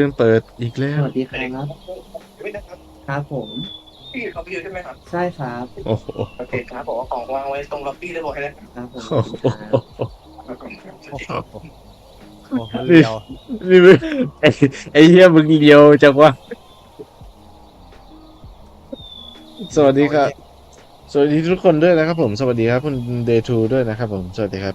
ลืมเปิดอีกแล้สว วัสดีครับครับผม พี่เขาพี่อยู่ใช่ไหมครับใช่ครับ โอ้โหโอเคครับบอกว่าของวางไว้ตรงล็อบบี้ได้บอกให้แล้วครับผมโอ้โหครับโอ้โหมันเดียวนี่มึงไอ้ไอ้เหี้ยมึงเดียวจังวะสวัสดีครับ สวัสดีทุกคนด้วยนะครับผม สวัสดีครับคุณเดทูด้วยนะครับผม สวัสดีครับ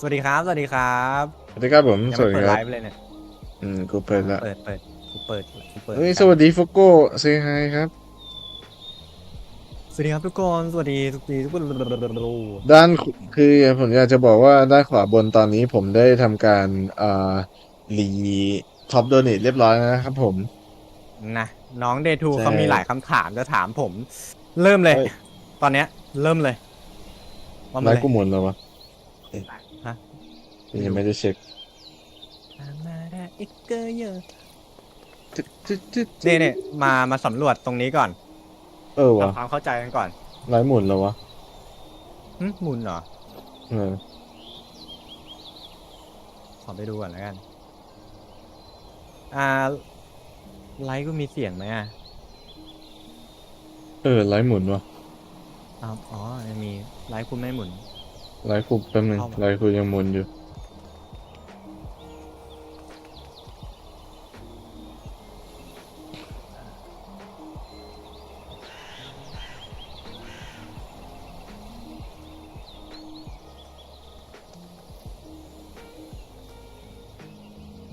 สวัสดีครับ สวัสดีครับ สวัสดีครับผม ยังสวัสไม่ดีเปิดคไลรับ ฟ์เลยเนี่ย อืมกูเปิดละเปิดเปิดกูเปิดกูเปิดเฮ้ยสวัสดีฟุกโก้เซฮายครับ สวัสดีครับทุกคน สวัสดีทุกทีทุกคนด้านคือผมอยากจะบอกว่าด้านขวาบนตอนนี้ผมได้ทำการอ่ารีท็อปโดเนทเรียบร้อยแล้วนะครับผมนะน้องเดทูใช่เขามีหลายคำถามจะถามผม เริ่มเลยเฮ้ยตอนเนี้ย เริ่มเลยว่าไลมาเลฟ์ยกูหมุนแล้ววะเอ๊ะฮะยังไม่ได้เช็คมาได้ อีกเกอร์เยอะนี่นี่มามาสำรวจตรงนี้ก่อนเออวะทำความเข้าใจกันก่อนไลฟ์หมุนแล้ววะหึหมุนเหรอ เออขอไปดูก่อนแล้วกัน อ่า ไลฟ์ก็มีเสียงไหมอะเออไลฟ์หมุนวะอ๋ออ๋อยังมีไลฟ์คุณไม่หมุนไลฟ์กูแป๊บนึงเอามาไลฟ์กูยังหมุนอยู่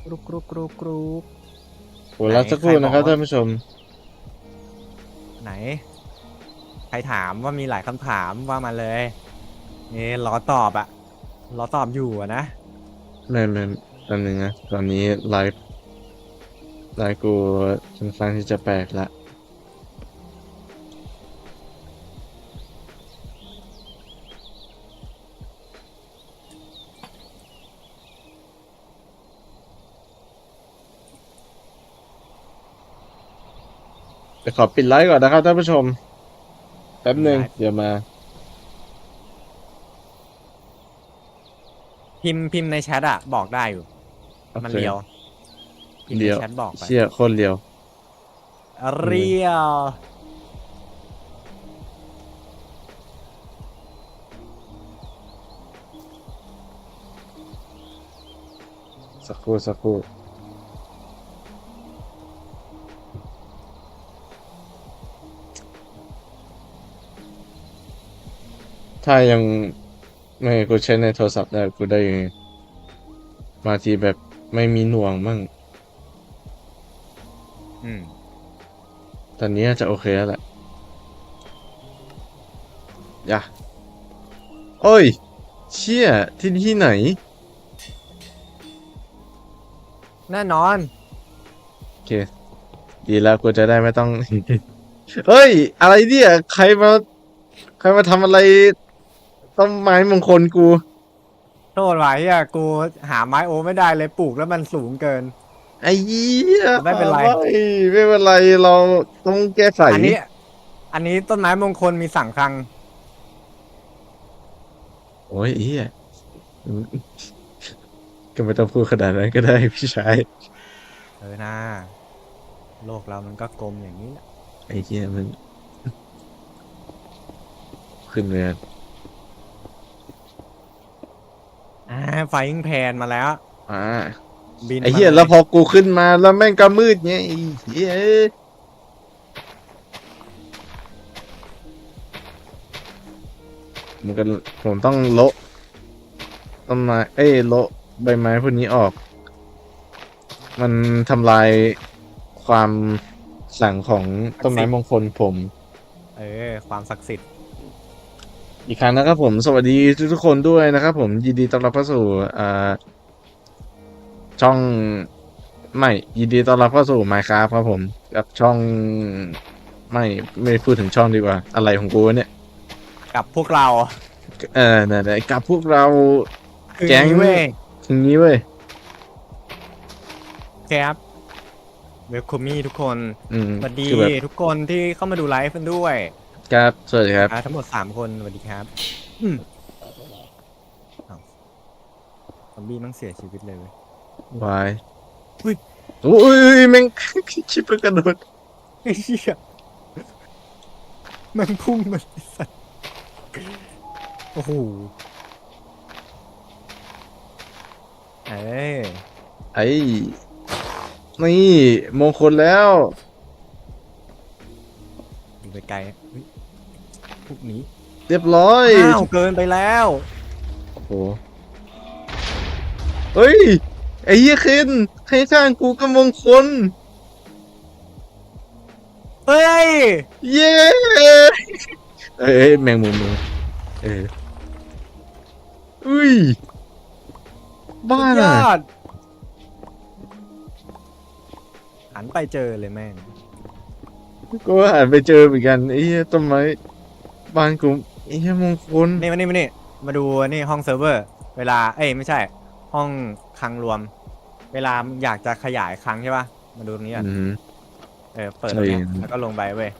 กรุบกรุบกรุบกรุบโอ้รับสักครู่นะครับใครบอกว่าท่านผู้ชม ไหน ใครถามว่ามีหลายคำถามว่ามาเลยนี่รอตอบอะรอตอบอยู่อะนะแม่นแม่นแป๊บนึงนะ ตอนนี้ไลฟ์ไลฟ์กูค่อนข้างที่จะแปลกละ ขอปิดไลฟ์ก่อนนะครับท่านผู้ชม แป๊บหนึ่งไลฟ์เดี๋ยวมา พิมพ์พิมพ์ในแชทอะบอกได้อยู่ มันโอคเรียวพิมพ์เรีในยว แชทบอกไปเชี่ยโคนเรียว เรียวสักครู่สักครู่ ถ้ายังไม่กูใช้ในโทรศัพท์ได้กูได้ยังไงบางทีแบบไม่มีหน่วงมั่งอืม ตอนนี้น่าจะโอเคแล้วแหละอย่าโอ้ย เชี่ย ที่ที่ไหน แน่นอน โอเค ดีแล้วกูจะได้ไม่ต้อง เฮ้ย อะไรเนี่ย ใครมา ใครมาทำอะไร ต้นไม้มงคลกู โทษไว้อะกูหาไม้โอไม่ได้เลยปลูกแล้วมันสูงเกิน ไอ้เหี้ยไม่เป็นไร ไม่เป็นไรเราต้องแก้ไขอันนี้ อันนี้ต้นไม้มงคลมีสั่งครัง โอ้ยไอ้เหี้ยก็ไม่ต้องพูดขนาดนั้นก็ได้พี่ชายเออนะโลกเรามันก็กลมอย่างนี้แหละไอ้เหี้ยมัน ขึ้นเลย อะอ่าไฟยิงแพนมาแล้ว อ่าบินไอ้เหี้ยมาแล้วพอกูขึ้นมาแล้วแม่งก็มืดไงไอ้เหี้ยมันก็ผมต้องโละต้นไม้เอ้ยโละใบไม้พวกนี้ออก มันทำลายความขลังของต้นไม้มงคลผม เออ ความศักดิ์สิทธิ์ อีกครั้งนะครับผมสวัสดีทุกๆคนด้วยนะครับผมยินดีต้อนรับเข้าสู่อ่าช่องไม่ยินดีต้อนรับเข้าสู่ Minecraft ครับผมกับช่องไม่ไม่พูดถึงช่องดีกว่า อะไรของกูวะเนี่ย กับพวกเราเออเนี่ยเนี่ยกับพวกเราคือแก๊งนี้เว้ยอย่างนี้เว้ยครับเวลคอมี่ทุกคน อืมสวัสดีคือแบบทุกคนที่เข้ามาดูไลฟ์กันด้วย ครับ สวัสดีครับ อ่าทั้งหมดสามคนสวัสดีครับอืมอ้าวซอมบี้มั่งเสียชีวิตเลยเว้ย วายโอ้ยแม่ง ชิบเปกระโดดไอ้เหี้ยแมันพุ่งมาไอ้สัตว์โอ้โหเอ้ยไอ้นี่มงคลแล้ว อยู่ไปไกลเฮ้ย พวกนี้เรียบร้อยอ้าวเกินไปแล้วโอ้โหเฮ้ยไอ้เหี้ยเคนให้ข้างกูก็มงคลเฮ้ยเย้เอ้ยแมงมุมมือเอออุ้ยบ้าสุดยน่ะอดหันไปเจอเลยแม่ง ก็หันไปเจอเหมือนกันไอ้เหี้ยต้นไม้ บ้านกูไอ้เหี้ยมงคลนี่มานี่มานี่มาดูนี่ห้องเซิร์ฟเวอร์ เวลาเอ้ยไม่ใช่ ห้องคลังรวม เวลาอยากจะขยายคลังใช่ป่ะมาดูตรงนี้ก่อนอืม เออเปิดตรงเนี้ยใช่ แล้วก็ลงไปเว้ย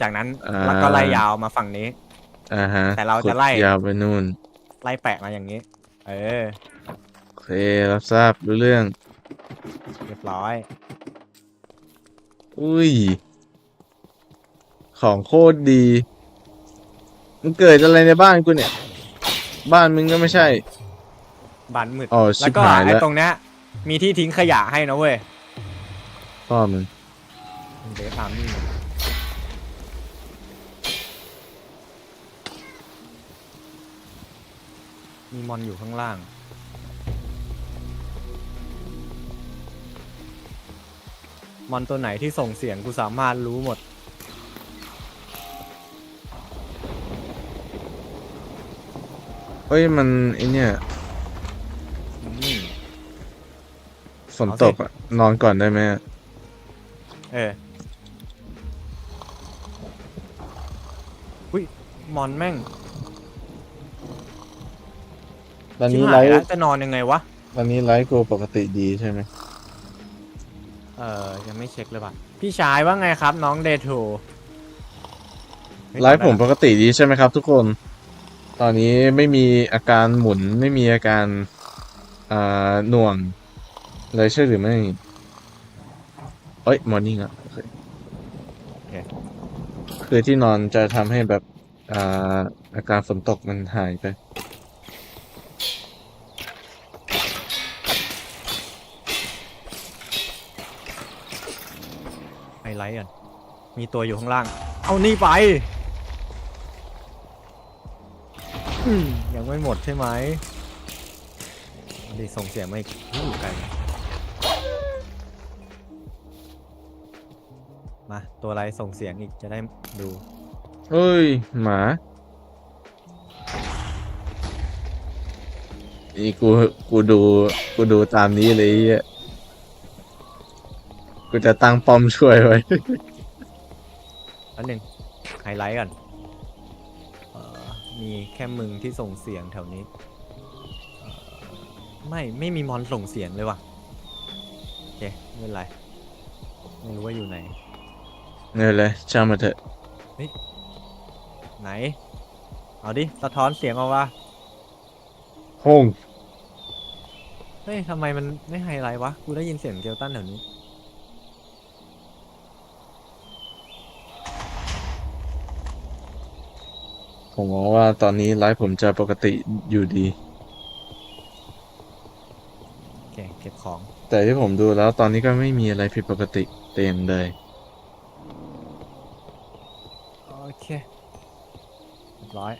จากนั้นอ่าแล้วก็ไล่ยาวมาฝั่งนี้ อ่าฮะแต่เราจะไล่ กดยาวไปนู่นไล่แปะมาอย่างนี้ เออ โอเค รับทราบรู้เรื่อง เรียบร้อย อุ้ย ของโคตรดี มันเกิดอะไรในบ้านกูเนี่ย บ้านมึงก็ไม่ใช่ บานมืด อ๋อแล้วก็ชิบหายแล้ว ไอ้ตรงเนี้ยมีที่ทิ้งขยะให้นะเว้ยพ่อมึงเดฟอาร์มี่มีมอนอยู่ข้างล่าง มอนตัวไหนที่ส่งเสียงกูสามารถรู้หมด เฮ้ยมันไอเนี่ยอืมฝนตกอะนอนก่อนได้ไหมอะเอออุ้ยมอนแม่งตอนชิบนี้ไลหายฟ์แล้วจะนอนยังไงวะ ตอนนี้ไลฟ์กูปกติดีใช่ไหมเออยังไม่เช็คเลยว่ะ พี่ชายว่าไงครับน้องเดทูไลฟ์ผมปกติดีใช่ไหมครับ ทุกคน ตอนนี้ไม่มีอาการหมุนไม่มีอาการอ่าหน่วงเลยใช่หรือไม่เอ้ยมอร์นิ่งอะโอเคคือที่นอนจะทำให้แบบอ่าอาการฝนตกมันหายไปไฮไลท์ก่อนมีตัวอยู่ข้างล่าง เอานี่ไป ยังไม่หมดใช่ไหมดีส่งเสียงมาอีกอยู่ไกลมา ตัวอะไรส่งเสียงอีกจะได้ดู เฮ้ย หมาอีกู กูดู กูดูตามนี้เลยไอ้เหี้ยกูจะตั้งป้อมช่วยไว้ อันหนึ่งไฮไลท์ก่อนเอ่อ มีแค่มึงที่ส่งเสียงแถวนี้เอ่อไม่ไม่มีมอนส่งเสียงเลยว่ะโอเคไม่เป็นไร ไม่รู้ว่าอยู่ไหนเนี่ยเลยช่างมาเถอะไหน เอาดิ สะท้อนเสียงออกว่าห้องเฮ้ยทำไมมันไม่ไฮไลท์วะ กูได้ยินเสียงเกลตันแถวนี้ ผมมองว่าตอนนี้ไลฟ์ผมจะปกติอยู่ดี โอเคเก็บของ แต่ที่ผมดูแล้วตอนนี้ก็ไม่มีอะไรผิดปกติเต็มเลยโอเคเรียบร้อย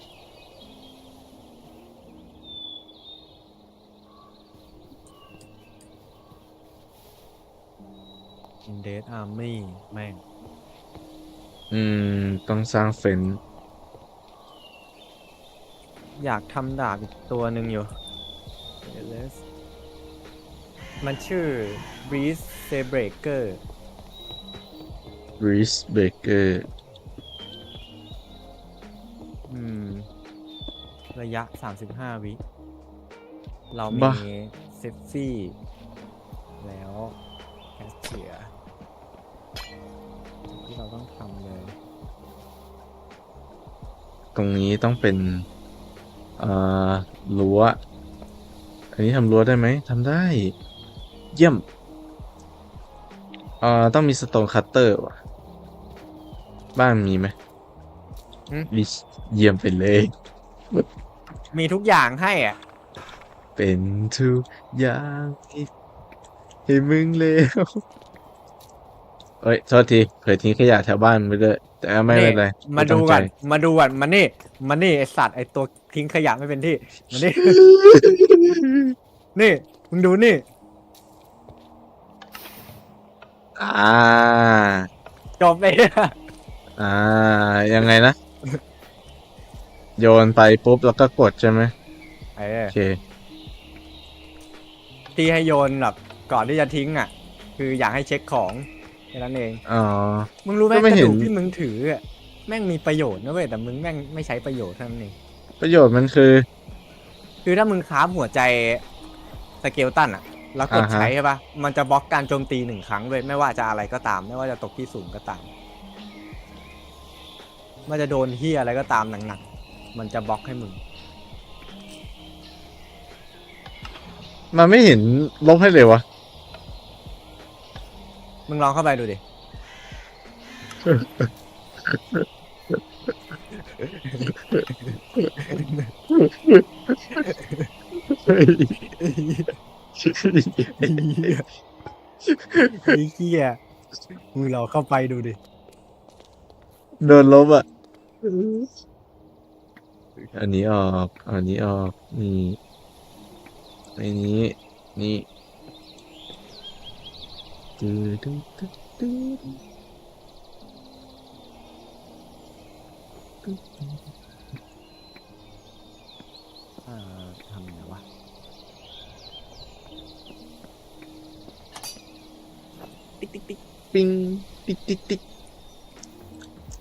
อินเด d อาร์มี่แม่ง อืม ต้องสร้างเฟนซ์ อยากทำดาบอีกตัวหนึ่งอยู่ Fearless มันชื่อ Breeze Saybreaker รีสเบเกอร์อืม ระยะ 35 วิ เรามีบ้าเซฟฟี่ แล้วแคสเชียร์ที่เราต้องทำเลย ตรงนี้ต้องเป็น อ่ารั้วอันนี้ทำรั้วได้ไหมทำได้ เยี่ยมอ่าต้องมีสโตนคัตเตอร์ว่ะ บ้านมีไหมลิชเยี่ยมไปเลย มีทุกอย่างให้อะ เป็นทุกอย่างที่ให้มึงเลวเอ้ยโทษทีเผยทิ้งขยะแถวบ้านไปเลย แต่ไม่นี่เป็นไรมาต้ดูองก่อนใจมาดูก่อนมานี่มานี่ไอสัตว์ไอตัวทิ้งขยะไม่เป็นที่มานี่ นี่มึงดูนี่ อ่า จบไปอ่า ยังไงนะ โยนไปปุ๊บแล้วก็กดใช่ไหมเออโอเคที่ให้โยนแบบก่อนที่จะทิ้งอะ คืออยากให้เช็คของแค่นั้นเอง อ๋อ มึงรู้ไหมก็กไม่ระเห็น ดูกที่มึงถืออะแม่งมีประโยชน์นะเว้ยแต่มึงแม่งไม่ใช้ประโยชน์เท่านั้นเองประโยชน์มันคือ คือถ้ามึงคราฟหัวใจสเกลตันอะแล้วกดอ่าฮะ ใช้ใช่ปะมันจะบล็อกการโจมตีหนึ่งครั้งด้วยไม่ว่าจะอะไรก็ตาม ไม่ว่าจะตกที่สูงก็ตาม มันจะโดนเฮียอะไรก็ตามหนักๆมันจะบล็อกให้มึง มันไม่เห็นลบให้เลยวะ มึงลองเข้าไปดูดิเฮ้ยไอ้เฮียมึงลองเข้าไปดูดิ โดนลบอะ อันนี้ออก อันนี้ออก นี่อันนี้ นี่ ตื้อตื้อตื้อตื้ออ่าทำไงวะติ๊กติ๊กติ๊กปิ้งติ๊กติ๊กติ๊ก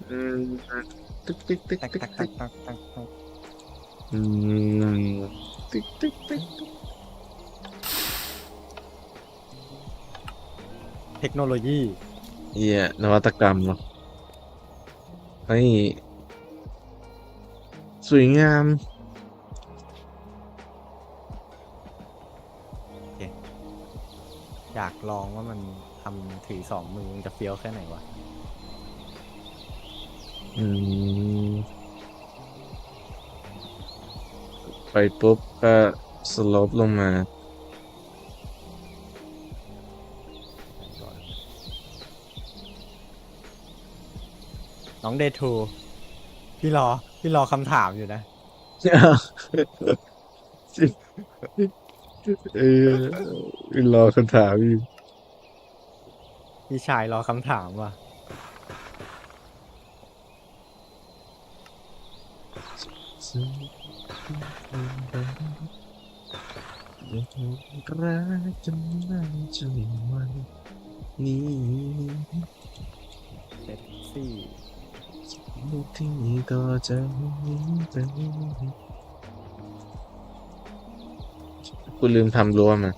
อืมติ๊กติ๊กติ๊กตักติ๊กตักติ๊กตักตักตักอืมติ๊กติ๊กติ๊ก คโนโลยีเหี้ยนวัตกรรมเนาะเฮ้ยสวยงาม อยากลองว่ามันทำถือสองมือมันจะเฟี้ยวแค่ไหนวะ อืม ไปปุ๊บก็สโลปลงมา น้องเดทูพี่รอ พี่รอคำถามอยู่นะ เออรอคำถามอยู่พี่ชายรอคำถามว่ะ รักจนไม่จนวันนี้ เซ็กซี่ ลูกที่ก็จะมีเป็นกูลืมทำรั้วมา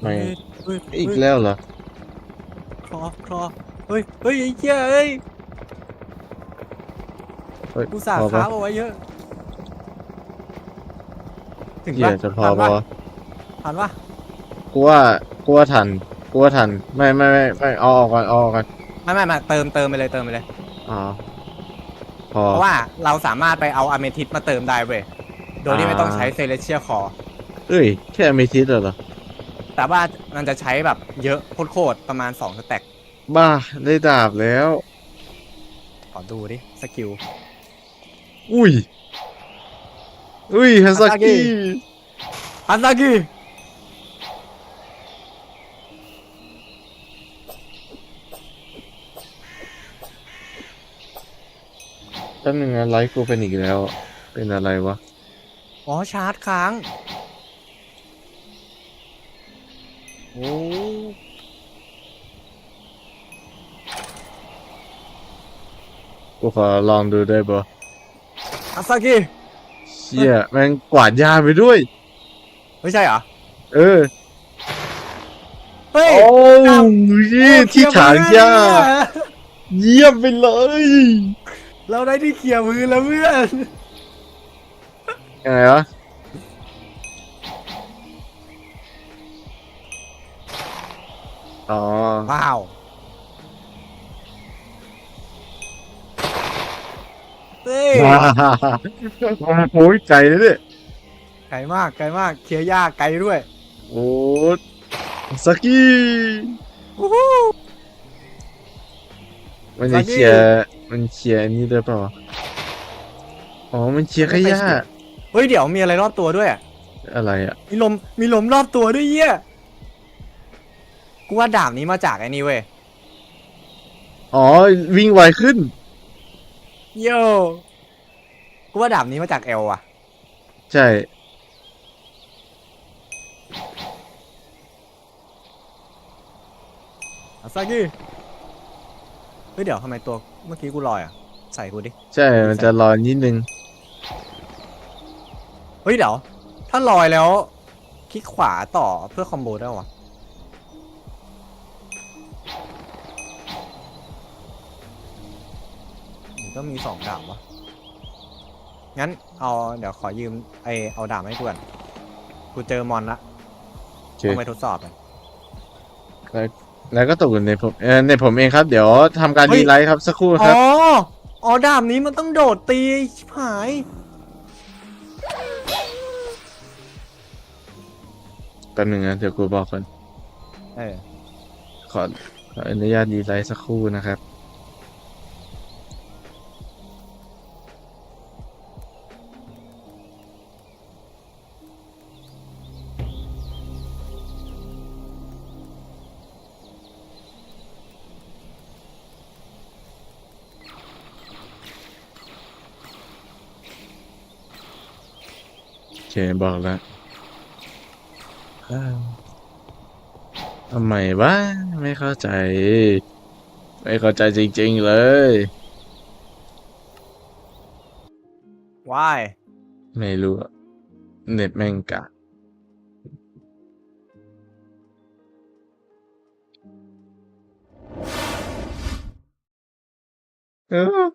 ไม่เฮ้ยอีกเฮ้ยแล้วเหรอครอครอเฮ้ยเฮ้ยไอ้เหี้ยเอ้ยเฮ้ยกูสาห์พอค้าปะเอาไว้เยอะ ถึงเหี้ปะยจะพอทันปะปะวะทันปะกูว่ากูว่าทันกูว่าทันไม่ไม่ไม่ไม่เอาออกก่อนเอาออกก่อนไม่ไม่ไม่เติมเติมไปเลยเติมไปเลย อ๋อพอเพราะว่าเราสามารถไปเอาอเมทิสมาเติมได้เว้ย โดยที่ไม่ต้องอ่าใช้เซเลเชียคอเอ้ย แค่เมทิสเหรอ แต่ว่ามันจะใช้แบบเยอะโคตรๆประมาณ2สแต็กบ้า ได้ดาบแล้ว ขอดูดิ สกิล อุ้ย อุ้ยฮัส Hasaki กิอันซากิ แป๊บนึงนะไลฟ์กูเป็นอีกแล้ว เป็นอะไรวะ อ๋อชาร์จค้าง โอ้กูขอลองดูได้ปะอันซากิเชี่ยแม่งกวาดยาไปด้วย ไม่ใช่เหรอ เออ เฮ้ย โอ้ดาบยี่ที่ถางหญ้าเยี่ยมไปเลย เราได้ที่เขี่ยมือแล้วเพื่อนยังไงวะอ๋อว้าวเฮ้ยโอ้ยไกลเลยเนี่ยไกลมากไกลมากเคลียร์ยากไกลด้วยโอ้สกี้วู้ฮู้ มันจะสกี้เคลียร์มันเคลียร์อันนี้ด้วยเปล่าอ๋อ มันเคลียร์ขยะเฮ้ยเดี๋ยวมีอะไรรอบตัวด้วยอะอะไรอะ มีลมมีลมรอบตัวด้วยเยี่ยกูว่าดาบนี้มาจากไอ้นี่เว้ย อ๋อ วิ่งไวขึ้น โย่กูว่าดาบนี้มาจากเอลอะใช่ อาซากิ เฮ้ยเดี๋ยวทำไมตัวเมื่อกี้กูลอยอะใส่กูดิ ใช่ มันจะรอนิดนึง เฮ้ยเดี๋ยว ถ้าลอยแล้ว คลิกขวาต่อเพื่อคอมโบได้วะหรือต้องมีสองดาบวะ งั้นเอาเดี๋ยวขอยืมไอเอาดาบให้กูก่อนกูเจอมอนละโอเคต้องไปทดสอบกัน แล้วก็ตกอยู่ในผมเออในผมเองครับ เดี๋ยวทำการเฮ้ยรีไลท์ครับสักครู่อ๋ครับ อ อ๋อดาบนี้มันต้องโดดตีชิบหาย แป๊บหนึงนะเดี๋ยวกูบอกก่อน เออ ขอขออนุญาตรีไลท์สักครู่นะครับ บอกแล้วอ้าวทำไมวะไม่เข้าใจ ไม่เข้าใจจริง ๆ เลยว้ายไม่รู้อะเน็ตแม่งกากเออ